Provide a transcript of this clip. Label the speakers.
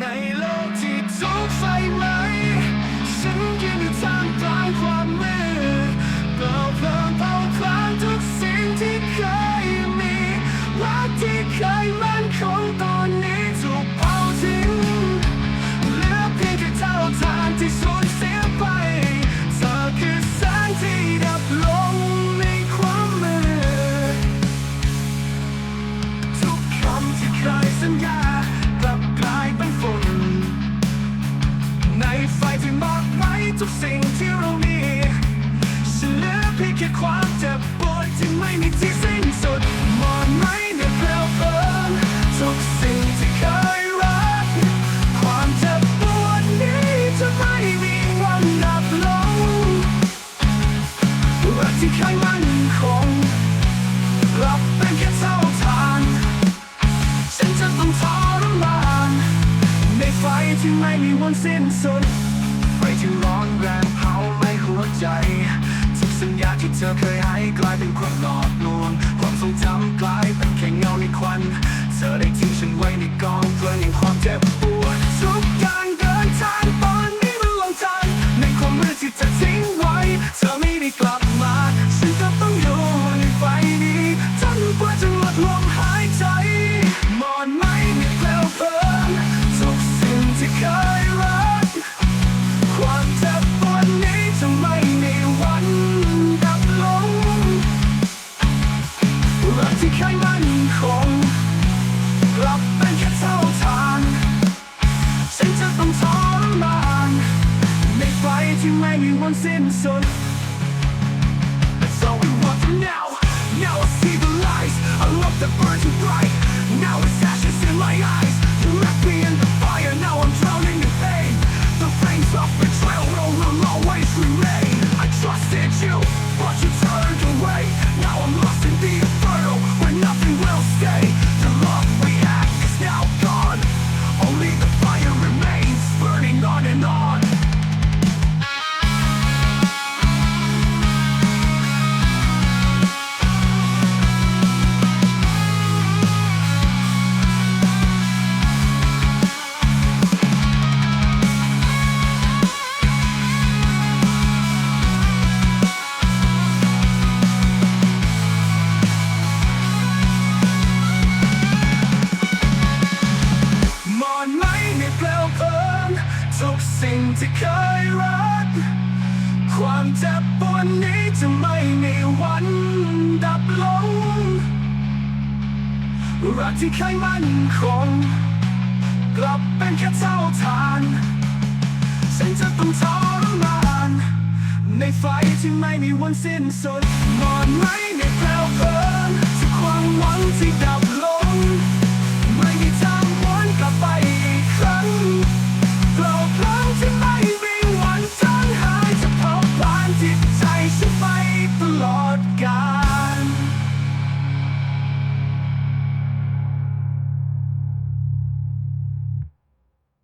Speaker 1: ในโลกที่ทุกข์ไฟ ทุกสิ่งที่เรามีฉันเหลือเพียงแค่ความเจ็บปวดที่ไม่มีที่สิ้นสุดมอนไหมในเปลวเพลิงทุกสิ่งที่เคยรัก ความเจ็บปวดนี้จะไม่มีวันดับลงรักที่เคยมั่นคงกลับเป็นแค่เท่าทาน ฉันจะต้องทรมานในไฟที่ไม่มีวันสิ้นสุด เธอเคยให้กลายเป็นความหลอกลวงความทรงจำกลายเป็นแค่เงาในควัน รักที่เคยมั่นคงกลับเป็นแค่เท่าทานฉันจะต้องทรมานในไฟที่ไม่มีวันสิ้นสุด เจ็บปวดนี้จะไม่มีวันดับลง รักที่เคยมั่นคง กลับเป็นแค่เท่าทานฉันจะต้องทรมาน ในไฟที่ไม่มีวันสิ้นสุดมอนไหมในเปลวเพ